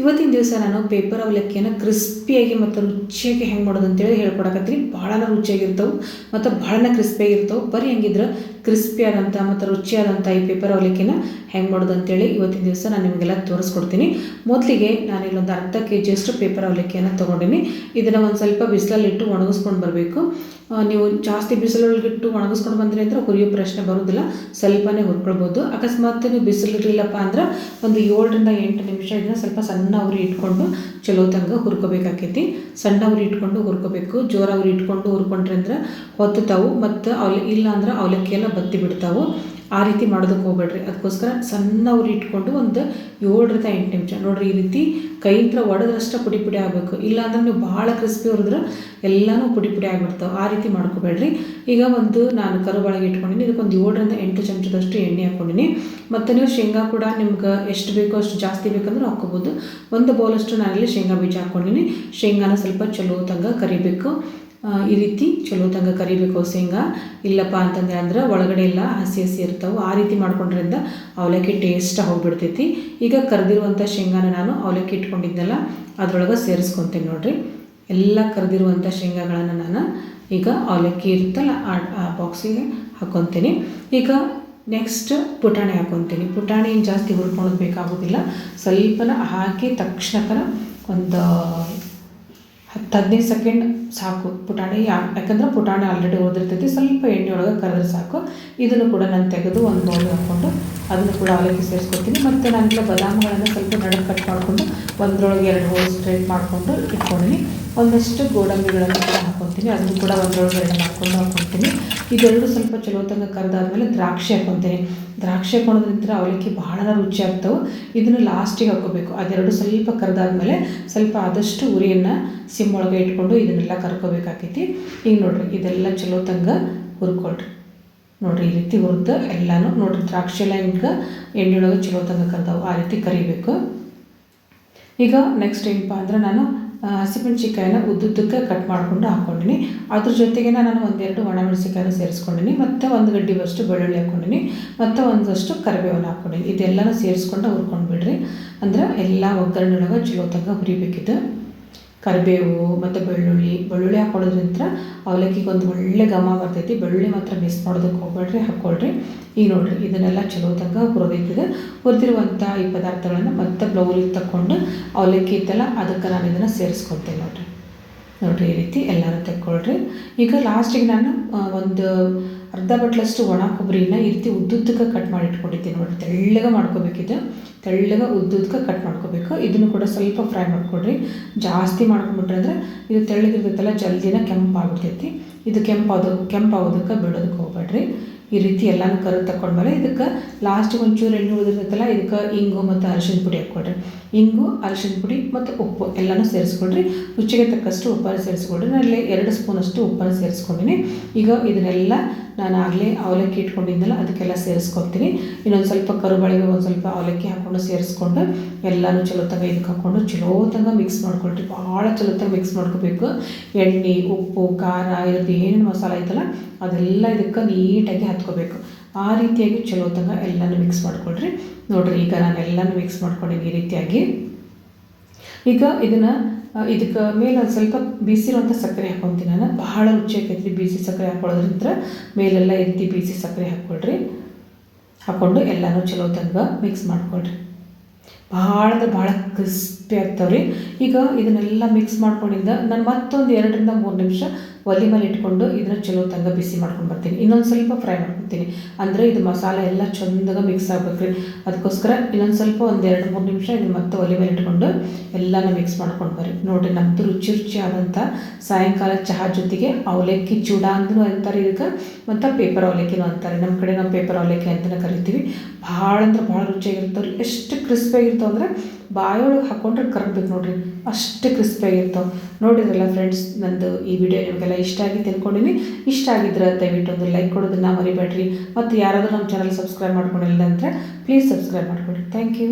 ಇವತ್ತಿನ ದಿವಸ ನಾನು ಪೇಪರ್ ಅವಲಕ್ಕಿಯನ್ನು ಕ್ರಿಸ್ಪಿಯಾಗಿ ಮತ್ತು ರುಚಿಯಾಗಿ ಹೆಂಗೆ ಮಾಡೋದು ಅಂತೇಳಿ ಹೇಳ್ಕೊಡಕತ್ತೀನಿ. ಭಾಳನ ರುಚಿಯಾಗಿರ್ತವೆ ಮತ್ತು ಭಾಳ ಕ್ರಿಸ್ಪಿಯಾಗಿರ್ತವೆ ಬರೀ ಹೆಂಗಿದ್ರೆ ಕ್ರಿಸ್ಪಿಯಾದಂಥ ಮತ್ತು ರುಚಿಯಾದಂಥ ಈ ಪೇಪರ್ ಅವಲಕ್ಕಿನ ಹೆಂಗೆ ಮಾಡೋದು ಅಂತೇಳಿ ಇವತ್ತಿನ ದಿವಸ ನಾನು ನಿಮಗೆಲ್ಲ ತೋರಿಸ್ಕೊಡ್ತೀನಿ. ಮೊದಲಿಗೆ ನಾನು ಇಲ್ಲೊಂದು ಅರ್ಧ ಕೆ ಜಿಯಷ್ಟು ಪೇಪರ್ ಅವಲಕ್ಕಿಯನ್ನು ತೊಗೊಂಡಿನಿ. ಇದನ್ನು ಒಂದು ಸ್ವಲ್ಪ ಬಿಸಿಲಲ್ಲಿಟ್ಟು ಒಣಗಿಸ್ಕೊಂಡು ಬರಬೇಕು. ನೀವು ಜಾಸ್ತಿ ಬಿಸಿಲೊಳಗಿಟ್ಟು ಒಣಗಿಸ್ಕೊಂಡು ಬಂದ್ರಿ ಅಂದರೆ ಹುರಿಯೋ ಪ್ರಶ್ನೆ ಬರೋದಿಲ್ಲ. ಸ್ವಲ್ಪನೇ ಹುರ್ಕೊಳ್ಬೋದು. ಅಕಸ್ಮಾತ್ ನೀವು ಬಿಸಿಲು ಇರಲಿಲ್ಲಪ್ಪ ಅಂದ್ರೆ ಒಂದು ಏಳರಿಂದ ಎಂಟು ನಿಮಿಷ ಇದನ್ನು ಸ್ವಲ್ಪ ಸಣ್ಣ ಉರಿ ಇಟ್ಕೊಂಡು ಚಲೋ ತಂಗ ಹುರ್ಕೋಬೇಕಾಕೈತಿ. ಸಣ್ಣ ಉರಿ ಇಟ್ಕೊಂಡು ಹುರ್ಕೋಬೇಕು. ಜೋರ ಉರಿ ಇಟ್ಕೊಂಡು ಹುರ್ಕೊಂಡ್ರೆ ಅಂದ್ರೆ ಹೊತ್ತುತ್ತಾವು ಮತ್ತು ಅವಲ ಇಲ್ಲ ಅಂದ್ರೆ ಅವಲಕ್ಕಿ ಎಲ್ಲ ಬತ್ತಿ ಬಿಡ್ತಾವು. ಆ ರೀತಿ ಮಾಡೋದಕ್ಕೆ ಹೋಗ್ಬೇಡ್ರಿ. ಅದಕ್ಕೋಸ್ಕರ ಸಣ್ಣ ಅವ್ರು ಇಟ್ಕೊಂಡು ಒಂದು ಏಳರಿಂದ ಎಂಟು ನಿಮಿಷ. ನೋಡ್ರಿ, ಈ ರೀತಿ ಕೈಯಿಂದ ಒಡೆದ್ರಷ್ಟು ಪುಡಿ ಪುಡಿ ಆಗಬೇಕು. ಇಲ್ಲಾಂದ್ರೆ ನೀವು ಭಾಳ ಕ್ರಿಸ್ಪಿ ಹುರಿದ್ರೆ ಎಲ್ಲನೂ ಪುಡಿ ಪುಡಿ ಆಗಿಬಿಡ್ತಾವೆ. ಆ ರೀತಿ ಮಾಡ್ಕೋಬೇಡ್ರಿ. ಈಗ ಒಂದು ನಾನು ಕರುಬಾಳಿಗೆ ಇಟ್ಕೊಂಡಿನಿ. ಇದಕ್ಕೊಂದು ಏಳರಿಂದ ಎಂಟು ಚಮಚದಷ್ಟು ಎಣ್ಣೆ ಹಾಕ್ಕೊಂಡಿನಿ ಮತ್ತು ನೀವು ಶೇಂಗಾ ಕೂಡ ನಿಮ್ಗೆ ಎಷ್ಟು ಬೇಕೋ ಅಷ್ಟು ಜಾಸ್ತಿ ಬೇಕಂದ್ರೆ ಹಾಕ್ಕೋಬೋದು. ಒಂದು ಬೌಲಷ್ಟು ನಾನಲ್ಲಿ ಶೇಂಗಾ ಬೀಜ ಹಾಕ್ಕೊಂಡಿನಿ ಶೇಂಗಾನ ಸ್ವಲ್ಪ ಚಲೋ ತಂಗ ಕರಿಬೇಕು. ಈ ರೀತಿ ಚಲೋ ತಂಗ ಕರಿಬೇಕು ಶೇಂಗಾ. ಇಲ್ಲಪ್ಪ ಅಂತಂದ್ರೆ ಅಂದ್ರೆ ಒಳಗಡೆ ಎಲ್ಲ ಹಸಿ ಹಸಿ ಇರ್ತಾವೆ. ಆ ರೀತಿ ಮಾಡ್ಕೊಂಡ್ರಿಂದ ಅವಲಕ್ಕಿ ಟೇಸ್ಟ್ ಹೋಗ್ಬಿಡ್ತೈತಿ. ಈಗ ಕರೆದಿರುವಂಥ ಶೇಂಗಾನ ನಾನು ಅವಲಕ್ಕಿ ಇಟ್ಕೊಂಡಿದ್ದೆಲ್ಲ ಅದ್ರೊಳಗೆ ಸೇರಿಸ್ಕೊತೀನಿ ನೋಡಿರಿ. ಎಲ್ಲ ಕರೆದಿರುವಂಥ ಶೇಂಗಾಗಳನ್ನು ನಾನು ಈಗ ಅವಲಕ್ಕಿ ಇರುತ್ತಲ್ಲ ಆ ಬಾಕ್ಸಿಗೆ ಹಾಕ್ಕೊತೀನಿ ಈಗ ನೆಕ್ಸ್ಟ್ ಪುಟಾಣಿ ಹಾಕ್ಕೊತೀನಿ ಪುಟಾಣಿ ಜಾಸ್ತಿ ಹುರ್ಕೊಳ್ಳೋದು ಬೇಕಾಗೋದಿಲ್ಲ. ಸ್ವಲ್ಪನ ಹಾಕಿ ತಕ್ಷಣಕ್ಕನ ಒಂದು ಹತ್ತು ಹದಿನೈದು ಸೆಕೆಂಡ್ ಸಾಕು. ಪುಟಾಣಿ ಯಾಕಂದ್ರೆ ಪುಟಾಣಿ ಆಲ್ರೆಡಿ ಉಳಿದಿರ್ತೈತಿ ಸ್ವಲ್ಪ ಎಣ್ಣೆ ಒಳಗೆ ಕರೆದ್ರೆ ಸಾಕು. ಇದನ್ನು ಕೂಡ ನಾನು ತೆಗೆದು ಒಂದು ಬೌಲ್ ಹಾಕ್ಕೊಂಡು ಅದನ್ನು ಕೂಡ ಅವಲಕ್ಕಿ ಸೇರಿಸ್ಕೊತೀನಿ. ಮತ್ತು ನಾನು ಬದಾಮಗಳನ್ನು ಸ್ವಲ್ಪ ನಡುವೆ ಕಟ್ ಮಾಡಿಕೊಂಡು ಒಂದರೊಳಗೆ ಎರಡು ಹೋಲ್ ಸ್ಟ್ರೈಟ್ ಮಾಡಿಕೊಂಡು ಇಟ್ಕೊಂಡಿನಿ. ಒಂದಷ್ಟು ಗೋಡಂಬಿಗಳನ್ನು ಕೂಡ ಹಾಕ್ಕೊತೀನಿ ಅದನ್ನು ಕೂಡ ಒಂದರೊಳಗೆ ಎರಡು ಮಾಡ್ಕೊಂಡು ಹಾಕ್ಕೊತೀನಿ. ಇದೆರಡು ಸ್ವಲ್ಪ ಚಲೋ ತನಕ ಕರೆದಾದ್ಮೇಲೆ ದ್ರಾಕ್ಷಿ ಹಾಕ್ಕೊತೀನಿ. ದ್ರಾಕ್ಷಿ ಹಾಕ್ಕೊಳೋದ್ರಿಂದ ಅವಲಕ್ಕಿ ಭಾಳ ರುಚಿ ಆಗ್ತವೆ. ಇದನ್ನು ಲಾಸ್ಟಿಗೆ ಹಾಕ್ಕೋಬೇಕು. ಅದೆರಡು ಸ್ವಲ್ಪ ಕರೆದಾದ್ಮೇಲೆ ಸ್ವಲ್ಪ ಆದಷ್ಟು ಉರಿಯನ್ನು ಸಿಮ್ ಒಳಗೆ ಇಟ್ಕೊಂಡು ಇದನ್ನೆಲ್ಲ ಕರ್ಕೋಬೇಕಾಕೈತಿ. ಈಗ ನೋಡಿರಿ, ಇದೆಲ್ಲ ಚಲೋ ತಂಗ ಹುರ್ಕೊಳ್ರಿ. ನೋಡಿರಿ, ಈ ರೀತಿ ಹುರಿದು ಎಲ್ಲನೂ ನೋಡಿರಿ, ದ್ರಾಕ್ಷಿ ಎಲ್ಲ ಹಿಂಗೆ ಎಣ್ಣೆ ಒಳಗೆ ಚಲೋ ತಂಗ ಕರ್ದಾವು. ಆ ರೀತಿ ಕರಿಬೇಕು. ಈಗ ನೆಕ್ಸ್ಟ್ ಏನಪ್ಪ ಅಂದ್ರೆ ನಾನು ಹಸಿಮೆಣ್ಸಿಕಾಯಿನ ಉದ್ದುದ್ದಕ್ಕೆ ಕಟ್ ಮಾಡಿಕೊಂಡು ಹಾಕ್ಕೊಂಡಿನಿ. ಅದ್ರ ಜೊತೆಗೆ ನಾನು ಒಂದೆರಡು ಒಣಮೆಣಸಿಕಾಯನ್ನು ಸೇರಿಸ್ಕೊಂಡಿನಿ. ಮತ್ತು ಒಂದು ಗಡ್ಡಿವಷ್ಟು ಬೆಳ್ಳುಳ್ಳಿ ಹಾಕ್ಕೊಂಡಿನಿ. ಮತ್ತು ಒಂದಷ್ಟು ಕರಿಬೇವನ್ನು ಹಾಕ್ಕೊಂಡಿನಿ. ಇದೆಲ್ಲನೂ ಸೇರಿಸ್ಕೊಂಡು ಹುರ್ಕೊಂಡು ಬಿಡ್ರಿ. ಅಂದ್ರೆ ಎಲ್ಲ ಒಗ್ಗರಣೆ ಒಳಗೆ ತನಕ ಹುರಿಬೇಕಿದ್ದು ಕರಿಬೇವು ಮತ್ತು ಬೆಳ್ಳುಳ್ಳಿ ಬೆಳ್ಳುಳ್ಳಿ ಹಾಕೊಳ್ಳೋದ್ರಿಂದ ಅವಲಕ್ಕಿಗೆ ಒಂದು ಒಳ್ಳೆ ಘಮ ಬರ್ತೈತಿ. ಬೆಳ್ಳುಳ್ಳಿ ಮಾತ್ರ ಮಿಸ್ ಮಾಡೋದಕ್ಕೆ ಹೋಗ್ಬೇಡ್ರಿ, ಹಾಕ್ಕೊಳ್ರಿ. ಈಗ ನೋಡಿರಿ, ಇದನ್ನೆಲ್ಲ ಚಲೋ ತನಕ ಹುರಿದೈತಿದೆ ಹುರಿದಿರುವಂಥ ಈ ಪದಾರ್ಥಗಳನ್ನು ಮತ್ತೆ ಬ್ಲೌಲಿಗೆ ತಗೊಂಡು ಅವಲಕ್ಕಿ ಇತ್ತಲ್ಲ, ಅದಕ್ಕೆ ನಾನು ಇದನ್ನು ಸೇರಿಸ್ಕೊಳ್ತೇನೆ ನೋಡಿರಿ. ನೋಡಿರಿ, ಈ ರೀತಿ ಎಲ್ಲರೂ ತೆಕ್ಕೊಳ್ರಿ. ಈಗ ಲಾಸ್ಟಿಗೆ ನಾನು ಒಂದು ಅರ್ಧ ಬಟ್ಲಷ್ಟು ಒಣ ಕೊಬ್ಬರಿನ ಈ ರೀತಿ ಉದ್ದುದ್ದಕ್ಕೆ ಕಟ್ ಮಾಡಿ ಇಟ್ಕೊಂಡಿದ್ದೀನಿ ನೋಡಿ ತೆಳ್ಳಗೆ ಮಾಡ್ಕೋಬೇಕಿದೆ. ತೆಳ್ಳಗೆ ಉದ್ದುದ್ದಕ್ಕೆ ಕಟ್ ಮಾಡ್ಕೋಬೇಕು. ಇದನ್ನು ಕೂಡ ಸ್ವಲ್ಪ ಫ್ರೈ ಮಾಡ್ಕೊಡ್ರಿ ಜಾಸ್ತಿ ಮಾಡ್ಕೊಂಬಿಟ್ರೆ ಅಂದರೆ ಇದು ತೆಳ್ಳಗಿರ್ತೈತಲ್ಲ, ಜಲ್ದಿನ ಕೆಂಪಾಗ್ಬಿಡ್ತೈತಿ. ಇದು ಕೆಂಪಾದು, ಕೆಂಪಾಗೋದಕ್ಕೆ ಬಿಡೋದಕ್ಕೆ ಹೋಗ್ಬೇಡ್ರಿ. ಈ ರೀತಿ ಎಲ್ಲನೂ ಕರು ತಕ್ಕೊಂಡ್ಮೇಲೆ ಇದಕ್ಕೆ ಲಾಸ್ಟಿಗೆ ಒಂಚೂರು ಎಣ್ಣೆ ಉಳಿದಿರ್ತೈತಲ್ಲ ಇದಕ್ಕೆ ಇಂಗು ಮತ್ತು ಅರಿಶಿನ ಪುಡಿ ಹಾಕ್ಕೊಡ್ರಿ ಇಂಗು, ಅರಿಶಿನ ಪುಡಿ ಮತ್ತು ಉಪ್ಪು ಎಲ್ಲನೂ ಸೇರಿಸ್ಕೊಡ್ರಿ ರುಚಿಗೆ ತಕ್ಕಷ್ಟು ಉಪ್ಪನ್ನು ಸೇರಿಸ್ಕೊಡ್ರಿ ನಾನು ಇಲ್ಲಿ ಎರಡು ಸ್ಪೂನಷ್ಟು ಉಪ್ಪನ್ನು ಸೇರಿಸ್ಕೊಂಡಿನಿ. ಈಗ ಇದನ್ನೆಲ್ಲ ನಾನು ಆಗಲೇ ಅವಲಕ್ಕಿ ಇಟ್ಕೊಂಡಿದ್ದೆಲ್ಲ ಅದಕ್ಕೆಲ್ಲ ಸೇರಿಸ್ಕೊತೀನಿ ಇನ್ನೊಂದು ಸ್ವಲ್ಪ ಕರುಬಳಿಗೆ ಒಂದು ಸ್ವಲ್ಪ ಅವಲಕ್ಕಿ ಹಾಕ್ಕೊಂಡು ಸೇರಿಸ್ಕೊಂಡು ಎಲ್ಲನೂ ಚಲೋ ತಗ ಇದಕ್ಕೆ ಹಾಕ್ಕೊಂಡು ಚಲೋ ತಗ ಮಿಕ್ಸ್ ಮಾಡ್ಕೊಳ್ರಿ. ಭಾಳ ಚಲೋ ತಗ ಮಿಕ್ಸ್ ಮಾಡ್ಕೋಬೇಕು. ಎಣ್ಣೆ, ಉಪ್ಪು, ಖಾರ ಇರೋದು ಏನೇನು ಮಸಾಲ ಐತಲ್ಲ, ಅದೆಲ್ಲ ಇದಕ್ಕೆ ನೀಟಾಗಿ ಹತ್ಕೋಬೇಕು. ಆ ರೀತಿಯಾಗಿ ಚಲೋ ತಗ ಎಲ್ಲನೂ ಮಿಕ್ಸ್ ಮಾಡ್ಕೊಳ್ರಿ. ನೋಡಿರಿ, ಈಗ ನಾನು ಎಲ್ಲನೂ ಮಿಕ್ಸ್ ಮಾಡ್ಕೊಂಡಿದ್ದೀನಿ ಈ ರೀತಿಯಾಗಿ. ಈಗ ಇದನ್ನು ಇದಕ್ಕೆ ಮೇಲೆ ಒಂದು ಸ್ವಲ್ಪ ಬೀಸಿರುವಂಥ ಸಕ್ಕರೆ ಹಾಕೊತೀನಿ ನಾನು. ಭಾಳ ರುಚಿ ಆಕೈತಿ ಬೀಸಿ ಸಕ್ಕರೆ ಹಾಕೊಳ್ಳೋದ್ರಿಂದ ಮೇಲೆಲ್ಲ ಎತ್ತಿ ಬೀಸಿ ಸಕ್ಕರೆ ಹಾಕ್ಕೊಳ್ರಿ ಹಾಕ್ಕೊಂಡು ಎಲ್ಲನೂ ಚಲೋ ತಂಗ ಮಿಕ್ಸ್ ಮಾಡ್ಕೊಳ್ರಿ. ಭಾಳ ಅಂದ್ರೆ ಭಾಳ ಕ್ರಿಸ್ಪಿ ಆಗ್ತಾವ್ರಿ. ಈಗ ಇದನ್ನೆಲ್ಲ ಮಿಕ್ಸ್ ಮಾಡ್ಕೊಂಡಿದ್ದ ನಾನು ಮತ್ತೊಂದು ಎರಡರಿಂದ ಮೂರು ನಿಮಿಷ ಒಲೆ ಮೇಲೆ ಇಟ್ಕೊಂಡು ಇದನ್ನ ಚಲೋ ತಂಗ ಬಿಸಿ ಮಾಡ್ಕೊಂಡು ಬರ್ತೀನಿ. ಇನ್ನೊಂದು ಸ್ವಲ್ಪ ಫ್ರೈ ಮಾಡ್ಕೊತೀನಿ. ಅಂದರೆ ಇದು ಮಸಾಲೆ ಎಲ್ಲ ಚಂದಾಗ ಮಿಕ್ಸ್ ಆಗ್ಬೇಕು ರೀ. ಅದಕ್ಕೋಸ್ಕರ ಇನ್ನೊಂದು ಸ್ವಲ್ಪ ಒಂದು ಎರಡು ಮೂರು ನಿಮಿಷ ಇದು ಮತ್ತೆ ಒಲೆ ಮೇಲೆ ಇಟ್ಕೊಂಡು ಎಲ್ಲನೂ ಮಿಕ್ಸ್ ಮಾಡ್ಕೊಂಡು ಬರ್ರಿ. ನೋಡಿರಿ ನಮ್ಮದು ರುಚಿ ರುಚಿ ಆದಂಥ ಸಾಯಂಕಾಲ ಚಹಾ ಜೊತೆಗೆ ಅವಲಕ್ಕಿ ಚೂಡ ಅಂದ್ರೂ ಅಂತಾರೆ ಇದಕ್ಕೆ, ಮತ್ತು ಪೇಪರ್ ಅವಲಕ್ಕಿನೂ ಅಂತಾರೆ. ನಮ್ಮ ಕಡೆ ನಾವು ಪೇಪರ್ ಅವಲಕ್ಕಿ ಅಂತಲೇ ಕರಿತೀವಿ. ಭಾಳ ಅಂದ್ರೆ ಭಾಳ ರುಚಿಯಾಗಿರ್ತಾವೆ ಎಷ್ಟು ಕ್ರಿಸ್ಪಿಯಾಗಿರ್ತಾವೆ ಅಂದರೆ ಬಾಯೊಳಗೆ ಹಾಕೊಂಡ್ರೆ ಕರಗ್ಬೇಕು ನೋಡ್ರಿ. ಅಷ್ಟು ಕ್ರಿಸ್ಪಿಯಾಗಿರ್ತಾವೆ ನೋಡಿದ್ರಲ್ಲ ಫ್ರೆಂಡ್ಸ್ ನಂದು ಈ ವಿಡಿಯೋ ನಿಮಗೆಲ್ಲ ಇಷ್ಟ ಆಗಿ ತಿಳ್ಕೊಂಡಿನಿ. ಇಷ್ಟ ಆಗಿದ್ರೆ ದಯವಿಟ್ಟು ಒಂದು ಲೈಕ್ ಕೊಡೋದನ್ನು ಮರಿಬೇಡ್ರಿ. ಮತ್ತು ಯಾರಾದರೂ ನಮ್ಮ ಚಾನಲ್ ಸಬ್ಸ್ಕ್ರೈಬ್ ಮಾಡ್ಕೊಂಡಿಲ್ಲ ಅಂದರೆ ಪ್ಲೀಸ್ ಸಬ್ಸ್ಕ್ರೈಬ್ ಮಾಡ್ಕೊಳ್ಳಿ ಥ್ಯಾಂಕ್ ಯು